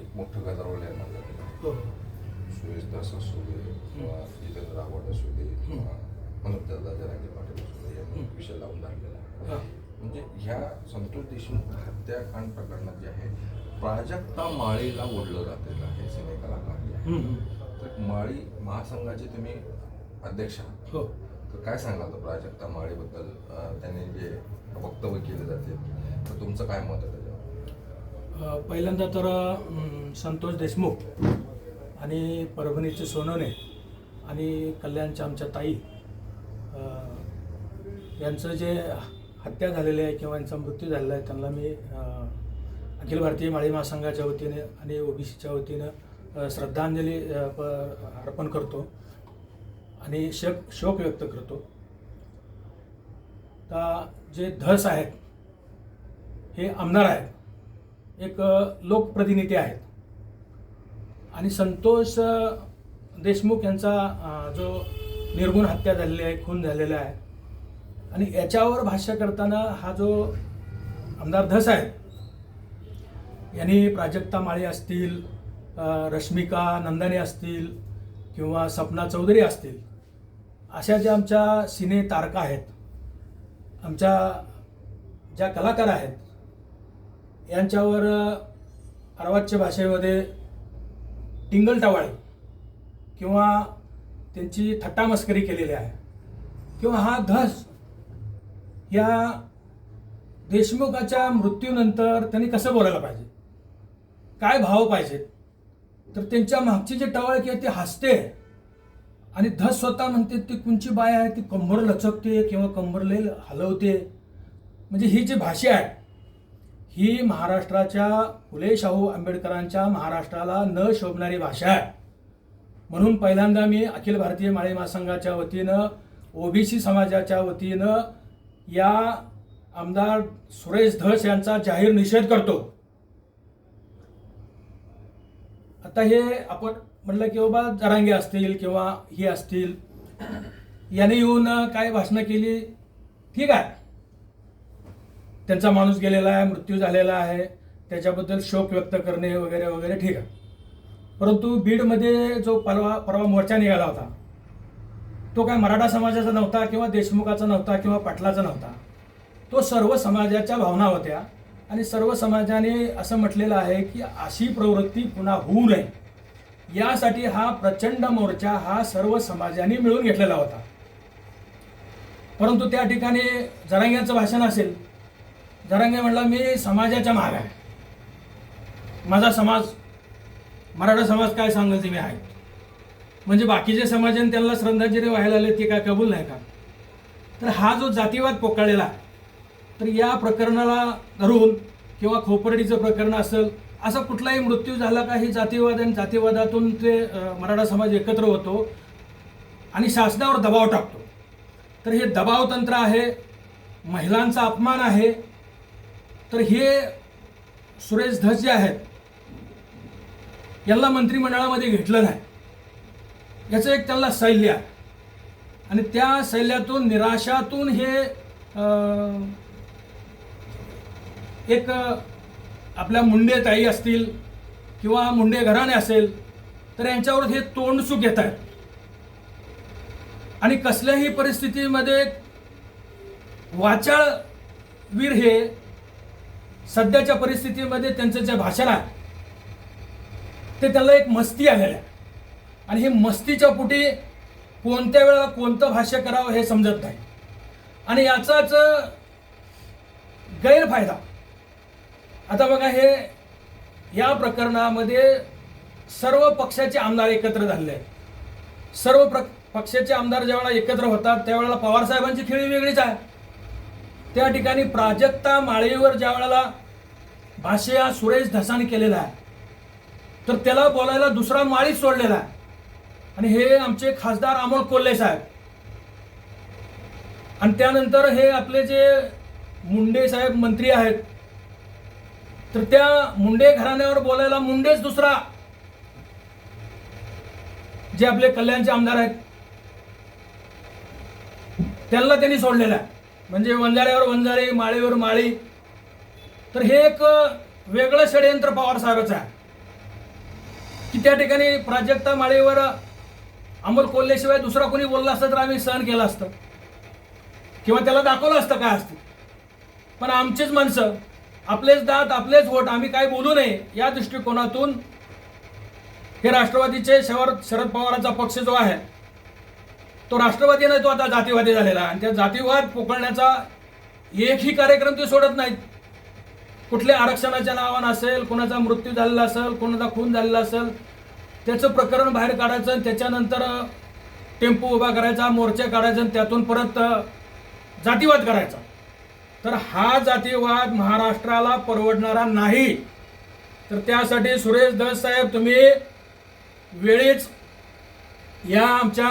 एक मोठं झालेलं आहे हो. सुरेश दास असू दे किंवा जितेंद्र आव्हाड असू दे किंवा मनोजदादा जरांगे पाटील असू दे यांनी विषय लावून धरलेला आहे. म्हणजे ह्या संतोष देशमुख हत्याकांड प्रकरणात जे आहे प्राजक्ता माळीला ओढलं जातेलं आहे सिने कलाकार जे आहे. हम्म. तर माळी महासंघाचे तुम्ही अध्यक्ष आहात. हो. तर काय सांगाल प्राजक्ता माळीबद्दल? त्यांनी जे वक्तव्य केले जाते तर तुमचं काय मत आहे? पहिल्यांदा तर संतोष देशमुख आणि परभणीचे सोनवणे आणि कल्याणच्या आमच्या ताई यांचं जे हत्या झालेली आहे किंवा यांचा मृत्यू झालेला आहे त्यांना मी अखिल भारतीय माळी महासंघाच्या वतीने आणि ओबीसीच्या वतीनं श्रद्धांजली प- अर्पण करतो आणि शक शोक व्यक्त करतो. तर जे धस आहेत हे आमदार आहेत. एक लोकप्रतिनिधी आहेत. आणि संतोष देशमुख यांचा जो निर्गुण हत्या झालेली आहे खून झालेला आहे. आणि याच्यावर भाष्य करताना हा जो आमदार धस आहे यांनी प्राजक्ता माळी असतील रश्मिका नंदाने असतील किंवा सपना चौधरी असतील अशा ज्या आमच्या सिने तारका आहेत आमच्या ज्या कलाकार आहेत यांच्यावर अ, अर्वाच्य भाषेमध्ये टिंगल टवाळी किंवा त्यांची थट्टामस्करी केलेली आहे किंवा हा धस या देशमुखाच्या मृत्यूनंतर त्यांनी कसं बोलायला पाहिजे? काय भाव पाहिजेत तर त्यांच्या मागची जी टवाळकी आहे ती हसते आणि धस स्वतः म्हणते ती कुंची बाय आहे ती कंबर लचकते किंवा कंबरले हलवते. म्हणजे ही जी भाषा आहे ही महाराष्ट्राच्या फुले शाहू आंबेडकरांच्या महाराष्ट्राला न शोभणारी भाषा आहे. म्हणून पहिल्यांदा मी अखिल भारतीय माळी महासंघाच्या वतीनं ओबीसी समाजाच्या वतीनं या आमदार सुरेश धस यांचा जाहीर निषेध करतो. आता हे आपण म्हटलं की बाबा जरांगे असतील किंवा ही असतील याने येऊन काय भाषणं केली? ठीक आहे. त्यांचा माणूस गेलेला आहे मृत्यू झालेला आहे. त्याच्याबद्दल शोक व्यक्त करणे वगैरे वगैरे ठीक आहे. परंतु बीडमध्ये जो परवा परवा मोर्चा निघाला होता तो काय मराठा समाजाचा नव्हता किंवा देशमुखाचा नव्हता किंवा पाटलाचा नव्हता. तो सर्व समाजाच्या भावना होत्या आणि सर्व समाजाने असं म्हटलेलं आहे की अशी प्रवृत्ती पुन्हा होऊ नये. यासाठी हा प्रचंड मोर्चा हा सर्व समाजाने मिळून घेतलेला होता. परंतु त्या ठिकाणी जरांग्यांचं भाषण असेल जरांगे म्हणला मी समाजाच्या माग आहे. माझा समाज मराठा समाज काय सांगेल मी आहे. म्हणजे बाकीचे समाजाने त्यांना श्रद्धांजली व्हायला आले ते काय कबूल नाही का? तर हा जो जातीवाद पोकळलेला तर या प्रकरणाला धरून किंवा खोपरडीचं प्रकरण असेल असा कुठलाही मृत्यू झाला का हे जातीवाद आणि जातीवादातून ते मराठा समाज एकत्र होतो आणि शासनावर दबाव टाकतो. तर हे दबाव तंत्र आहे महिलांचा अपमान आहे तर हे सुरेश धस जे आहेत यांना मंत्रिमंडळामध्ये घेतलं नाही. याचं एक त्यांना शैल्य आहे. आणि त्या शैल्यातून निराशातून हे एक आपल्या मुंडे ताई असतील किंवा मुंडे घराणे असेल तर यांच्यावर हे तोंडसुख घेत आहेत. आणि कसल्याही परिस्थितीमध्ये वाचाळवीर हे सध्याच्या परिस्थितीमध्ये त्यांचं जे भाषण आहे ते त्याला एक मस्ती आलेलं आहे. आणि हे मस्तीच्या पोटी कोणत्या वेळेला कोणतं भाष्य करावं हे समजत नाही. आणि याचाच गैरफायदा. आता बघा हे या प्रकरणामध्ये सर्व पक्षाचे आमदार एकत्र झालेले आहेत. सर्व प्र पक्षाचे आमदार ज्यावेळेला एकत्र होतात त्यावेळेला पवारसाहेबांची खेळी वेगळीच आहे. त्या ठिकाणी प्राजक्ता माळेवर ज्या वेळेला भाष्य हा सुरेश धसाने केलेला आहे तर त्याला बोलायला दुसरा माळीच सोडलेला आहे. आणि हे आमचे खासदार अमोल कोल्हे साहेब. आणि त्यानंतर हे आपले जे मुंडे साहेब मंत्री आहेत तर त्या मुंडे घराण्यावर बोलायला मुंडेच दुसरा. जे आपले कल्याणचे आमदार आहेत त्यांना त्यांनी सोडलेलं आहे. म्हणजे वंजाऱ्यावर वंजारे माळीवर माळी. तर हे एक वेगळं षडयंत्र पवार साहेबाचं आहे. की त्या ठिकाणी प्राजक्ता माळीवर अमोल कोल्हेशिवाय दुसरा कोणी बोलला असतं तर आम्ही सहन केलं असतं. किंवा त्याला दाखवलं असतं काय असतं. पण आमचीच माणसं आपलेच दात आपलेच वोट आम्ही काय बोलू नये या दृष्टिकोनातून हे राष्ट्रवादीचे शहर शरद पवारांचा पक्ष जो आहे तो राष्ट्रवादी नाही तो आता जातीवादी झालेला आणि त्या जातीवाद पोकळण्याचा एकही कार्यक्रम ते सोडत नाहीत. कुठल्या आरक्षणाच्या नावानं असेल कोणाचा मृत्यू झालेला असेल कोणाचा खून झालेला असेल त्याचं प्रकरण बाहेर काढायचं आणि त्याच्यानंतर टेम्पो उभा करायचा मोर्चे काढायचा आणि त्यातून परत जातीवाद करायचा. तर हा जातीवाद महाराष्ट्राला परवडणारा नाही. तर त्यासाठी सुरेश दस साहेब तुम्ही वेळीच या आमच्या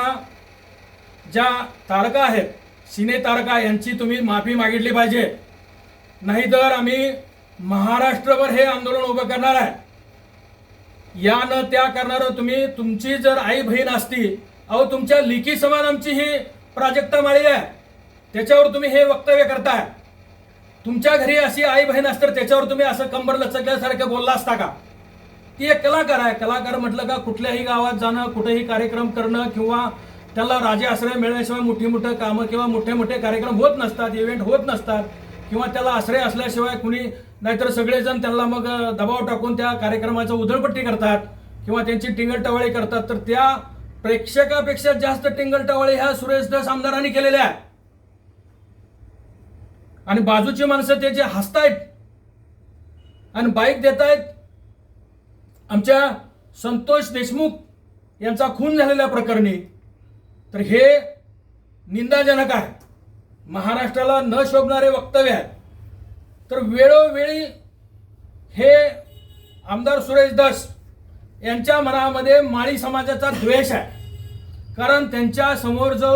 ज्या तारका आहेत सिने तारका यांची तुम्ही माफी मागितली पाहिजे. नाहीतर आम्ही महाराष्ट्रभर हे आंदोलन उभं करणार आहे. या न त्या करणारं तुम्ही तुमची जर आई बहीण असती अहो तुमच्या लिखी समान आमची ही प्राजक्ता माळी आहे. त्याच्यावर तुम्ही हे वक्तव्य करताय. तुमच्या घरी अशी आई बहीण असतं त्याच्यावर तुम्ही असं कंबर लचकल्यासारखं बोलला असता का? ती एक कलाकार आहे. कलाकार म्हटलं का कुठल्याही गावात जाणं कुठेही कार्यक्रम करणं किंवा त्याला राजे आश्रय मिळण्याशिवाय मोठी मोठं कामं किंवा मोठे मोठे कार्यक्रम होत नसतात इव्हेंट होत नसतात किंवा त्याला आश्रय असल्याशिवाय कुणी नाहीतर सगळेजण त्यांना मग दबाव टाकून त्या कार्यक्रमाचं उधळपट्टी करतात किंवा त्यांची टिंगलटवाळी करतात. तर त्या प्रेक्षकापेक्षा जास्त टिंगलटवाळी ह्या सुरेश आमदारांनी केलेल्या आहे आणि बाजूची माणसं त्याचे हसतायत आणि बाईक देत आहेत आमच्या संतोष देशमुख यांचा खून झालेल्या प्रकरणी तर हे निंदाजनक आहे. महाराष्ट्राला न शोभणारे वक्तव्य आहेत तर वेळोवेळी हे आमदार सुरेश दस यांच्या मनामध्ये माळी समाजाचा द्वेष आहे. कारण त्यांच्यासमोर जो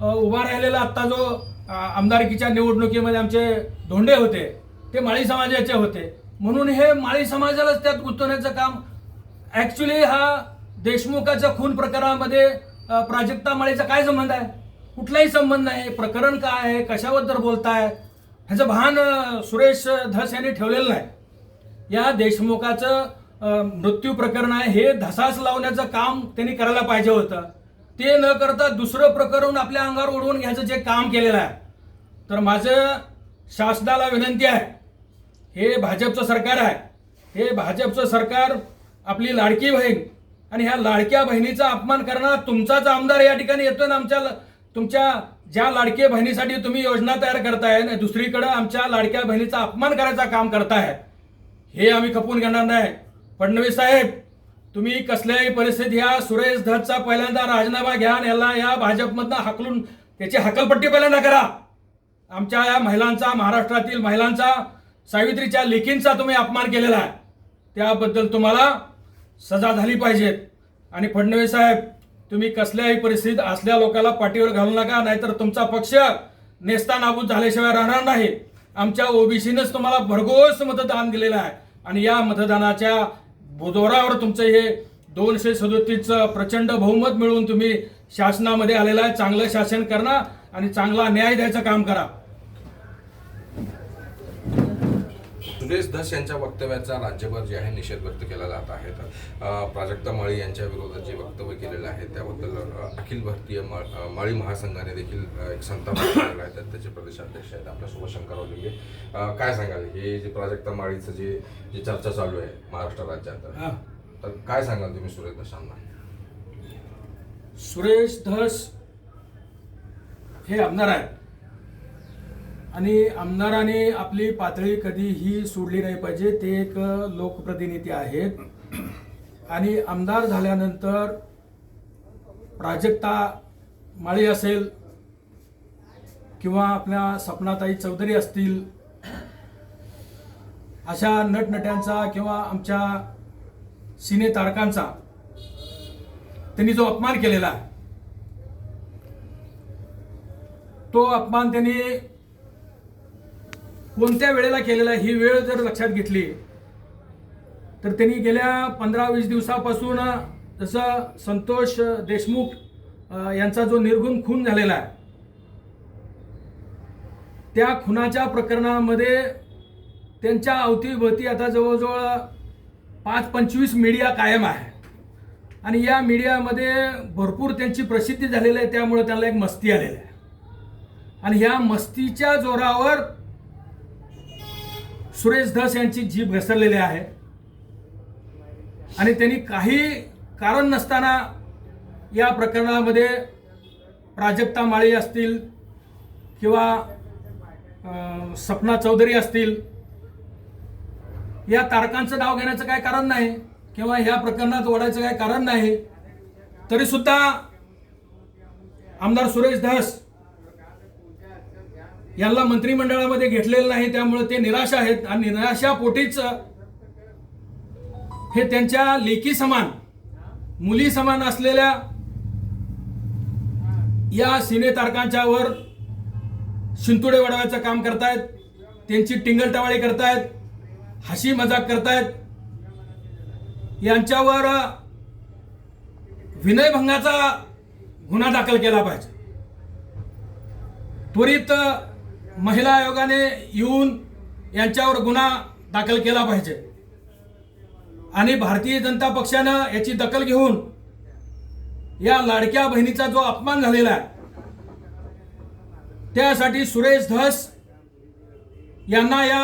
उभा राहिलेला आत्ता जो आमदारकीच्या निवडणुकीमध्ये आमचे धोंडे होते ते माळी समाजाचे होते. म्हणून हे माळी समाजालाच त्यात गुंतवण्याचं काम ॲक्च्युली हा देशमुखाच्या खून प्रकारामध्ये प्राजक्ता माळीचा काय संबंध आहे? कुठलाही संबंध नाही. प्रकरण काय आहे? कशाबद्दल बोलताय? ह्याचं भान सुरेश धस यांनी ठेवलेलं नाही. या देशमुखाचं मृत्यू प्रकरण आहे. हे धसास लावण्याचं काम त्यांनी करायला पाहिजे होतं. ते न करता दुसरं प्रकरण आपल्या अंगावर ओढवून घ्यायचं जे काम केलेलं आहे. तर माझं शासनाला विनंती आहे. हे भाजपचं सरकार आहे. हे भाजपचं सरकार आपली लाडकी बहीण आणि ह्या लाडक्या बहिणीचा अपमान करणार तुमचाच आमदार या ठिकाणी येतोय ना आमच्या तुमच्या ज्या लाडक्या बहिणीसाठी तुम्ही योजना तयार करताय आणि दुसरीकडे आमच्या लाडक्या बहिणीचा अपमान करायचा काम करताय हे आम्ही खपून घेणार नाही. फडणवीस साहेब तुम्ही कसल्याही परिस्थिती ह्या सुरेश धसचा पहिल्यांदा राजीनामा घ्या आणि याला या भाजपमधनं हाकलून त्याची हकलपट्टी पहिल्यांदा करा. आमच्या या महिलांचा महाराष्ट्रातील महिलांचा सावित्रीच्या लेखींचा तुम्ही अपमान केलेला आहे. त्याबद्दल तुम्हाला सजा झाली पाहिजेत आणि फडणवीस साहेब तुम्ही कसल्याही परिस्थितीत असल्या लोकाला पाठीवर घालू नका नाहीतर तुमचा पक्ष नेस्ता नाबूद झाल्याशिवाय राहणार नाही. आमच्या ओबीसीनंच तुम्हाला भरघोस मतदान दिलेलं आहे. आणि या मतदानाच्या जोरावर तुमचं हे दोनशे सदोतीसचं प्रचंड बहुमत मिळवून तुम्ही शासनामध्ये आलेलं आहे. चांगलं शासन करणं आणि चांगला न्याय द्यायचं काम करा. सुरेश धस यांच्या वक्तव्याचा राज्यभर जे आहे निषेध व्यक्त केला जात आहे. तर प्राजक्ता माळी यांच्या विरोधात जे वक्तव्य केलेलं आहे त्याबद्दल अखिल भारतीय माळी महासंघाने देखील एक संताप व्यक्त केलेला आहे. त्याचे प्रदेशाध्यक्ष आहेत आपल्यासोबत शंकरराव लिंगे काय सांगाल? हे जे प्राजक्ता माळीचं जे जे चर्चा चालू आहे महाराष्ट्र राज्यात. तर काय सांगाल तुम्ही सुरेश धसांना सुरेश धस हे आमदार आहेत. आणि आमदाराने आपली पातळी कधीही सोडली नाही पाहिजे ते एक लोकप्रतिनिधी आहेत. आणि आमदार झाल्यानंतर प्राजक्ता माळी असेल किंवा आपल्या सपनाताई चौधरी असतील अशा नटनट्यांचा किंवा आमच्या सिने तारकांचा त्यांनी जो अपमान केलेला तो अपमान त्यांनी कोणत्या वेळेला केलेला ही वेळ जर लक्षात घेतली तर त्यांनी गेल्या पंधरा वीस दिवसापासून जसं संतोष देशमुख यांचा जो निर्गुण खून झालेला आहे त्या खुनाच्या प्रकरणामध्ये त्यांच्या अवतीभोवती आता जवळजवळ पाच पंचवीस मीडिया कायम आहे. आणि या मीडियामध्ये भरपूर त्यांची प्रसिद्धी झालेली आहे त्यामुळे त्यांना एक मस्ती आलेली आहे. आणि ह्या मस्तीच्या जोरावर सुरेश धस यांची जीभ घसरलेली आहे. आणि त्यांनी काही कारण नसताना या प्रकरणामध्ये प्राजक्ता माळी असतील किंवा सपना चौधरी असतील या तारकांचं नाव घेण्याचं काय कारण नाही किंवा ह्या प्रकरणात ओढायचं काय कारण नाही तरीसुद्धा आमदार सुरेश धस यांना मंत्रिमंडळामध्ये घेतलेलं नाही त्यामुळे ते निराश आहेत. आणि निराशापोटीच हे त्यांच्या लेखी समान मुली समान असलेल्या या सिने तारकांच्यावर शिंतुडे वडवायचं काम करतायत त्यांची टिंगलटवाळी करतायत हशी मजाक करतायत. यांच्यावर विनयभंगाचा गुन्हा दाखल केला पाहिजे. त्वरित महिला आयोगाने येऊन यांच्यावर गुन्हा दाखल केला पाहिजे. आणि भारतीय जनता पक्षानं याची दखल घेऊन या लाडक्या बहिणीचा जो अपमान झालेला आहे त्यासाठी सुरेश धस यांना या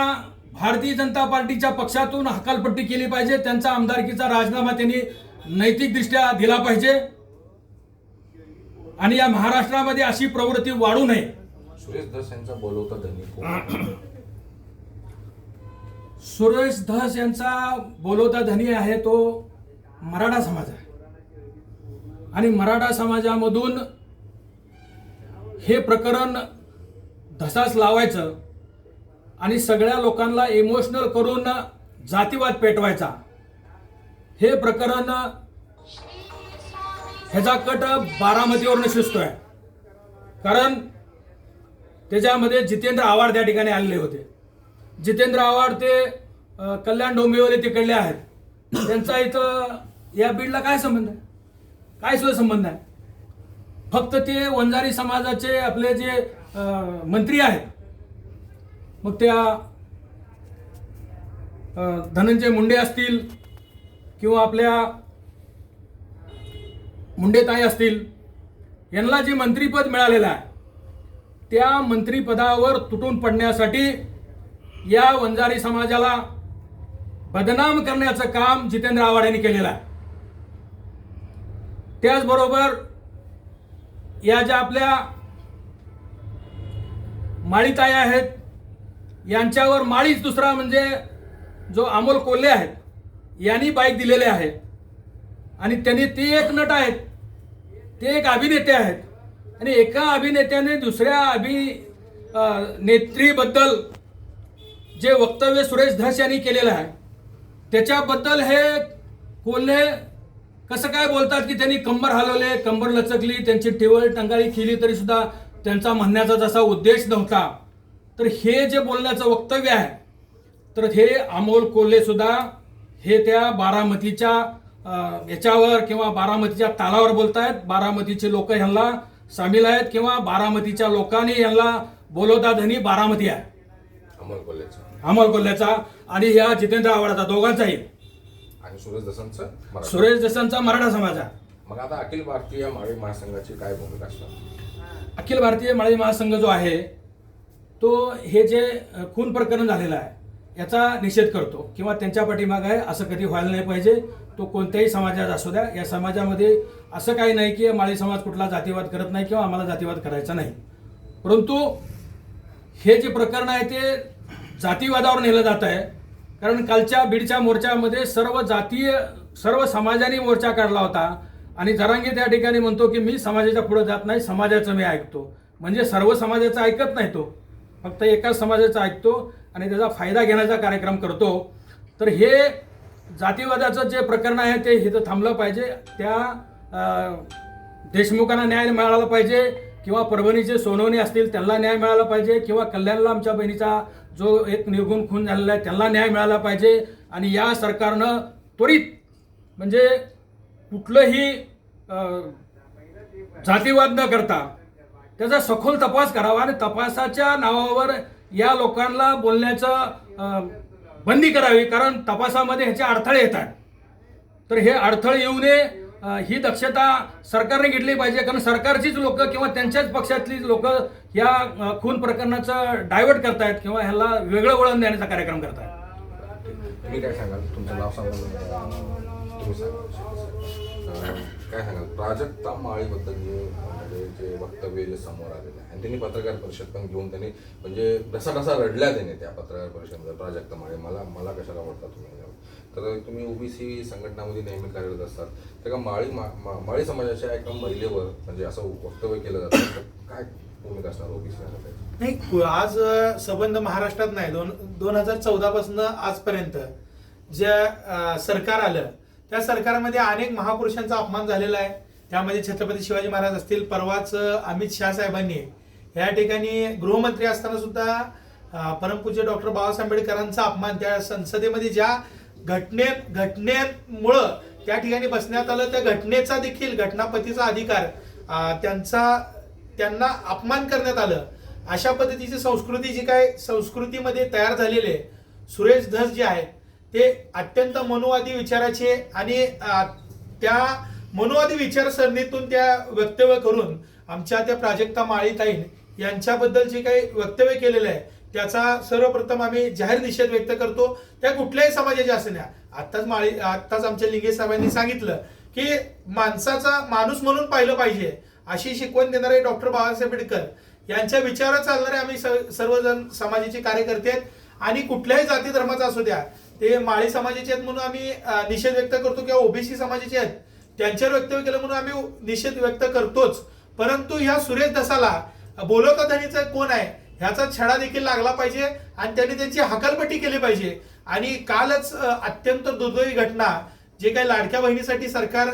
भारतीय जनता पार्टीच्या पक्षातून हकालपट्टी केली पाहिजे. त्यांचा आमदारकीचा राजीनामा त्यांनी नैतिकदृष्ट्या दिला पाहिजे. आणि या महाराष्ट्रामध्ये अशी प्रवृत्ती वाढू नये. सुरेश धस यांचा बोलवता धनी कोण? सुरेश धस यांचा बोलवता धनी आहे तो मराठा समाज आहे. आणि मराठा समाजामधून हे प्रकरण धसास लावायचं आणि सगळ्या लोकांना इमोशनल करून जातीवाद पेटवायचा. हे प्रकरण ह्याचा कट बारामतीवरनं शिजतोय कारण त्याच्यामध्ये जितेंद्र आव्हाड त्या ठिकाणी आलेले होते. जितेंद्र आव्हाड ते कल्याण डोंबिवली तिकडले आहेत. त्यांचा इथं या बीडला काय संबंध आहे? काय सुद्धा संबंध आहे फक्त ते वंजारी समाजाचे आपले जे मंत्री आहेत. मग त्या धनंजय मुंडे असतील किंवा आपल्या मुंडेताई असतील यांना जे मंत्रीपद मिळालेलं आहे त्या मंत्रीपदावर तुटून पडण्यासाठी या वंजारी समाजाला बदनाम करण्याचं काम जितेंद्र आव्हाड यांनी केलेलं आहे. त्याचबरोबर या ज्या आपल्या माळीताई आहेत यांच्यावर माळीच दुसरा म्हणजे जो अमोल कोल्हे आहेत यांनी बाईक दिलेले आहेत. आणि त्यांनी ते एक नट आहेत ते एक अभिनेते आहेत. आणि एका अभिनेत्याने दुसऱ्या अभि नेत्रीबद्दल जे वक्तव्य सुरेश धस यांनी केलेलं आहे त्याच्याबद्दल हे कोल्हे कसं काय बोलतात की त्यांनी कंबर हलवले कंबर लचकली त्यांची टिवळ टंगाळी केली तरी सुद्धा त्यांचा म्हणण्याचा जसा उद्देश नव्हता तर हे जे बोलण्याचं वक्तव्य आहे तर हे अमोल कोल्हे सुद्धा हे त्या बारामतीच्या याच्यावर किंवा बारामतीच्या तालावर बोलतायत. बारामतीचे लोक ह्यांना सामील आहेत किंवा बारामतीच्या लोकांनी यांना बोलवता धनी बारामती आहे. अमोल अमोल कोल्ह्याचा आणि ह्या जितेंद्र आव्हाडाचा दोघांचाही. आणि सुरेश दसांचं मराठा. सुरेश देसांचा मराठा समाज आहे. मग आता अखिल भारतीय माळी महासंघाची काय भूमिका असणार? अखिल भारतीय माळी महासंघ जो आहे तो हे जे अ, खून प्रकरण झालेलं आहे याचा निषेध करतो किंवा त्यांच्या पाठीमागे आहे असं कधी व्हायला नाही पाहिजे. तो कोणत्याही समाजात असू द्या या समाजामध्ये असं काही नाही की माळी समाज कुठला जातीवाद करत नाही किंवा आम्हाला जातीवाद करायचा नाही. परंतु हे जे प्रकरण आहे ते जातीवादावर नेलं जात आहे. कारण कालच्या बीडच्या मोर्चामध्ये सर्व जातीय सर्व समाजाने मोर्चा काढला होता. आणि जरांगे त्या ठिकाणी म्हणतो की मी समाजाच्या पुढे जात नाही समाजाचं मी ऐकतो. म्हणजे सर्व समाजाचं ऐकत नाही तो. फक्त एकाच समाजाचं ऐकतो आणि त्याचा फायदा घेण्याचा कार्यक्रम करतो. तर हे जातीवादाचं जे प्रकरण आहे ते हिथं थांबलं पाहिजे. त्या देशमुखांना न्याय मिळाला पाहिजे किंवा परभणीचे सोनवणी असतील त्यांना न्याय मिळाला पाहिजे किंवा कल्याणला आमच्या बहिणीचा जो एक निर्गुण खून झालेला आहे त्यांना न्याय मिळाला पाहिजे. आणि या सरकारनं त्वरित म्हणजे कुठलंही जातीवाद न करता त्याचा सखोल तपास करावा आणि तपासाच्या नावावर या लोकांना बोलण्याचं बंदी करावी. कारण तपासामध्ये ह्याचे अडथळे येतात. तर हे अडथळे येऊ नये. ही दक्षता सरकारने घेतली पाहिजे. कारण सरकारचीच लोक किंवा त्यांच्याच पक्षातली लोक या खून प्रकरणाचं डायव्हर्ट करतायत किंवा ह्याला वेगळं वळण देण्याचा कार्यक्रम करतायत. तुम्ही काय सांगाल? तुमचं नाव सांगा. काय सांगाल? प्राजक्ता माळीबद्दल जे म्हणजे जे वक्तव्य जे समोर आलेलं आहे. आणि त्यांनी पत्रकार परिषद पण घेऊन त्यांनी म्हणजे कसा कसा रडल्या त्याने त्या पत्रकार परिषदेमध्ये प्राजक्ता माळी. मला मला कशाला आवडता तुम्ही? तर तुम्ही ओबीसी संघटनामध्ये नेहमी कार्यरत असतात. तर का माळी मा- मा- माळी समाजाच्या एका महिलेवर म्हणजे असं वक्तव्य केलं जातं तर काय भूमिका असणार ओबीसी नाही आज संबंध महाराष्ट्रात नाही. दोन दोन हजार चौदा पासून आजपर्यंत ज्या सरकार आलं त्या सरकारमध्ये अनेक महापुरुषांचा अपमान झालेला आहे. त्यामध्ये छत्रपती शिवाजी महाराज असतील परवाच अमित शाह साहेबांनी. या ठिकाणी गृहमंत्री असताना सुद्धा परमपूज्य डॉक्टर बाबासाहेब आंबेडकरांचा अपमान त्या संसदेमध्ये ज्या घटनेत घटनेमुळं त्या ठिकाणी बसण्यात आलं त्या घटनेचा देखील घटनापतीचा अधिकार त्यांचा त्यांना अपमान करण्यात आलं. अशा पद्धतीची संस्कृती जी काय संस्कृतीमध्ये तयार झालेली आहे सुरेश धस जे आहेत ते अत्यंत मनुवादी विचाराचे आणि त्या मनुवादी विचारसरणीतून त्या वक्तव्य करून आमच्या त्या प्राजक्ता माळीताईन यांच्याबद्दल जे काही वक्तव्य केलेलं आहे त्याचा सर्वप्रथम आम्ही जाहीर निषेध व्यक्त करतो. त्या कुठल्याही समाजाच्या असण्या आत्ताच माळी आत्ताच आमच्या लिंगे साहेबांनी सांगितलं की माणसाचा माणूस म्हणून पाहिलं पाहिजे अशी शिकवण देणारे डॉक्टर बाबासाहेब आंबेडकर यांच्या विचारात चालणारे आम्ही स- सर्वजण समाजाचे कार्यकर्ते आहेत. आणि कुठल्याही जाती धर्माचा असू द्या ते माळी समाजाचे आहेत म्हणून आम्ही निषेध व्यक्त करतो किंवा ओबीसी समाजाचे आहेत. त्यांच्यावर वक्तव्य केलं म्हणून आम्ही निषेध व्यक्त करतोच. परंतु ह्या सुरेश दसाला बोलवता कोण आहे ह्याचा छडा देखील लागला पाहिजे आणि त्यांनी त्यांची हकालपट्टी केली पाहिजे. आणि कालच अत्यंत दुर्दैवी घटना जे काही लाडक्या बहिणीसाठी सरकार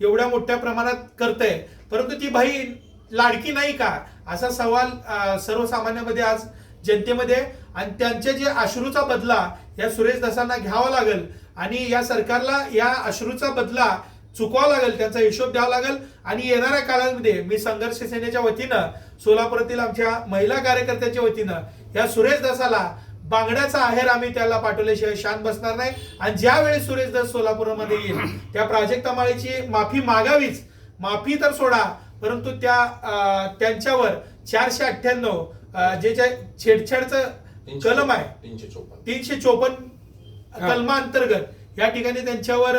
एवढ्या मोठ्या प्रमाणात करतंय. परंतु ती बहीण लाडकी नाही का? असा सवाल सर्वसामान्यामध्ये आज जनतेमध्ये आणि त्यांच्या जे अश्रूचा बदला या सुरेश दासांना घ्यावा लागेल आणि या सरकारला या अश्रूचा बदला चुकवावा लागेल त्यांचा हिशोब द्यावा लागेल. आणि येणाऱ्या काळामध्ये मी संघर्ष सेनेच्या वतीनं सोलापुरातील आमच्या महिला कार्यकर्त्यांच्या वतीनं या सुरेश दासाला बांगड्याचा आहेर आम्ही त्याला पाठवल्याशिवाय शांत बसणार नाही. आणि ज्यावेळी सुरेश दास सोलापूरमध्ये येईल त्या प्राजक्ता माळेची माफी मागावीच. माफी तर सोडा परंतु त्या त्यांच्यावर चारशे अठ्ठ्याण्णव जे जे छेडछाडचं कलम आहे. तीनशे चोपन्न. तीनशे चोपन्न कलमांतर्गत या ठिकाणी त्यांच्यावर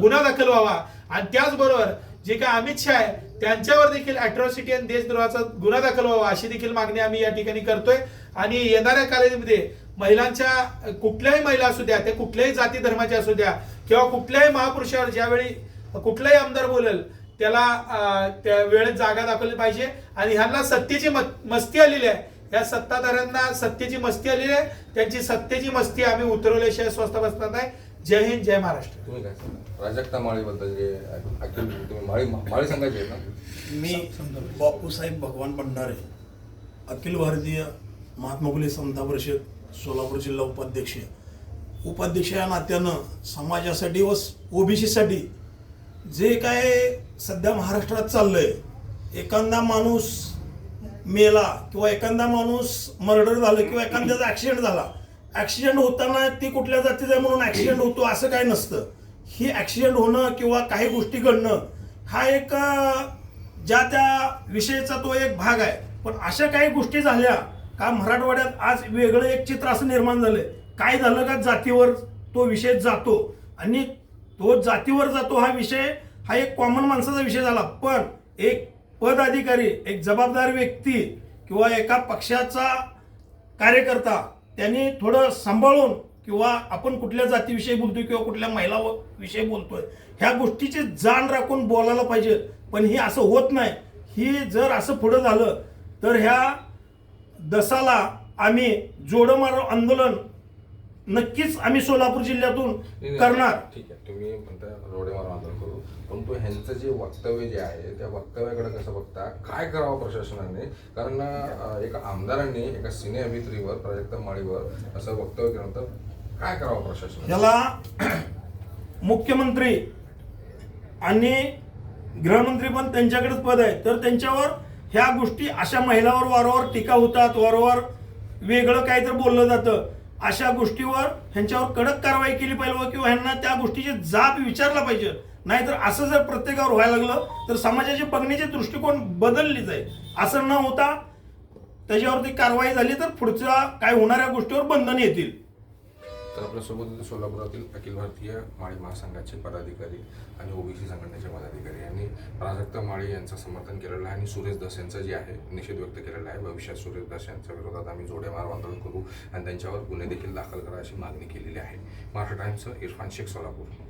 गुन्हा दाखल व्हावा. आणि त्याचबरोबर जे काय अमित शाह आहे त्यांच्यावर देखील अट्रॉसिटी आणि देशद्रोहाचा गुन्हा दाखल व्हावा अशी देखील मागणी आम्ही या ठिकाणी करतोय. आणि येणाऱ्या कालावधीमध्ये महिलांच्या कुठल्याही महिला असू द्या त्या कुठल्याही जाती धर्माच्या असू द्या किंवा कुठल्याही महापुरुषावर ज्यावेळी कुठलाही आमदार बोलेल त्याला त्या वेळेत जागा दाखवली पाहिजे. आणि ह्यांना सत्तेची मस्ती आलेली आहे. या सत्ताधाऱ्यांना सत्तेची मस्ती आलेली आहे. त्यांची सत्तेची मस्ती आम्ही उतरवल्याशिवाय स्वस्त बसणार नाही. जय हिंद जय महाराष्ट्र. तुम्ही काय सांगा प्राजक्ता माळीबद्दल जे अखिल तुम्ही माळी माळी सांगायचे ना? मी बापूसाहेब भगवान भंडारे अखिल भारतीय महात्मा फुले समता परिषद सोलापूर जिल्हा उपाध्यक्ष. उपाध्यक्ष या नात्यानं समाजासाठी व ओबीसीसाठी जे काय सध्या महाराष्ट्रात चाललंय एखादा माणूस मेला किंवा एखादा माणूस मर्डर झालं किंवा एखाद्याचा ॲक्सिडेंट झाला ॲक्सिडेंट होताना ती कुठल्या जातीचा आहे म्हणून ॲक्सिडेंट होतो असं काय नसतं. ही ॲक्सिडेंट होणं किंवा काही गोष्टी घडणं हा एक ज्या त्या विषयाचा तो एक भाग आहे. पण अशा काही गोष्टी झाल्या का मराठवाड्यात आज वेगळं एक चित्र असं निर्माण झालंय. काय झालं का जातीवर तो विषय जातो आणि तो जातीवर जातो हा विषय हा एक कॉमन माणसाचा विषय झाला. पण एक पदाधिकारी एक जबाबदार व्यक्ती किंवा एका पक्षाचा कार्यकर्ता त्यांनी थोडं सांभाळून किंवा आपण कुठल्या जातीविषयी बोलतोय किंवा कुठल्या महिला विषयी बोलतोय ह्या गोष्टीची जाण राखून बोलायला पाहिजे. पण हे असं होत नाही. ही जर असं पुढं झालं तर ह्या दसाला आम्ही जोडमारो आंदोलन नक्कीच आम्ही सोलापूर जिल्ह्यातून करणार. ठीक आहे. तुम्ही म्हणता रोडेवर आंदोलन करू. परंतु ह्यांचं जे वक्तव्य जे आहे त्या वक्तव्याकडे कसं बघता काय करावं प्रशासनाने? कारण एका आमदारांनी एका सिने अभिनेत्रीवर प्राजक्ता माळीवर असं वक्तव्य केल्यानंतर काय करावं प्रशासन याला मुख्यमंत्री आणि गृहमंत्री पण त्यांच्याकडेच पद आहे. तर त्यांच्यावर ह्या गोष्टी अशा महिलावर वारंवार टीका होतात वारंवार वेगळं काहीतरी बोललं जातं. अशा गोष्टीवर ह्यांच्यावर कडक कारवाई केली पाहिजे किंवा ह्यांना त्या गोष्टीची जाब विचारला पाहिजे. नाहीतर असं जर प्रत्येकावर व्हायला लागलं तर समाजाचे बघण्याचे दृष्टिकोन बदलली जाईल. असं न होता त्याच्यावरती कारवाई झाली तर पुढच्या काय होणाऱ्या गोष्टीवर बंधन येतील. तर आपल्यासोबत होते सोलापुरातील अखिल भारतीय माळी महासंघाचे पदाधिकारी आणि ओबीसी संघटनेचे पदाधिकारी यांनी प्राजक्त माळी यांचं समर्थन केलेलं आहे आणि सुरेश दस यांचा जे आहे निषेध व्यक्त केलेला आहे. भविष्यात सुरेश दस यांच्या विरोधात आम्ही जोडेमार आंदोलन करू आणि त्यांच्यावर गुन्हे देखील दाखल करा अशी मागणी केलेली आहे. महाराष्ट्र टाइम्सचं इरफान शेख सोलापूर.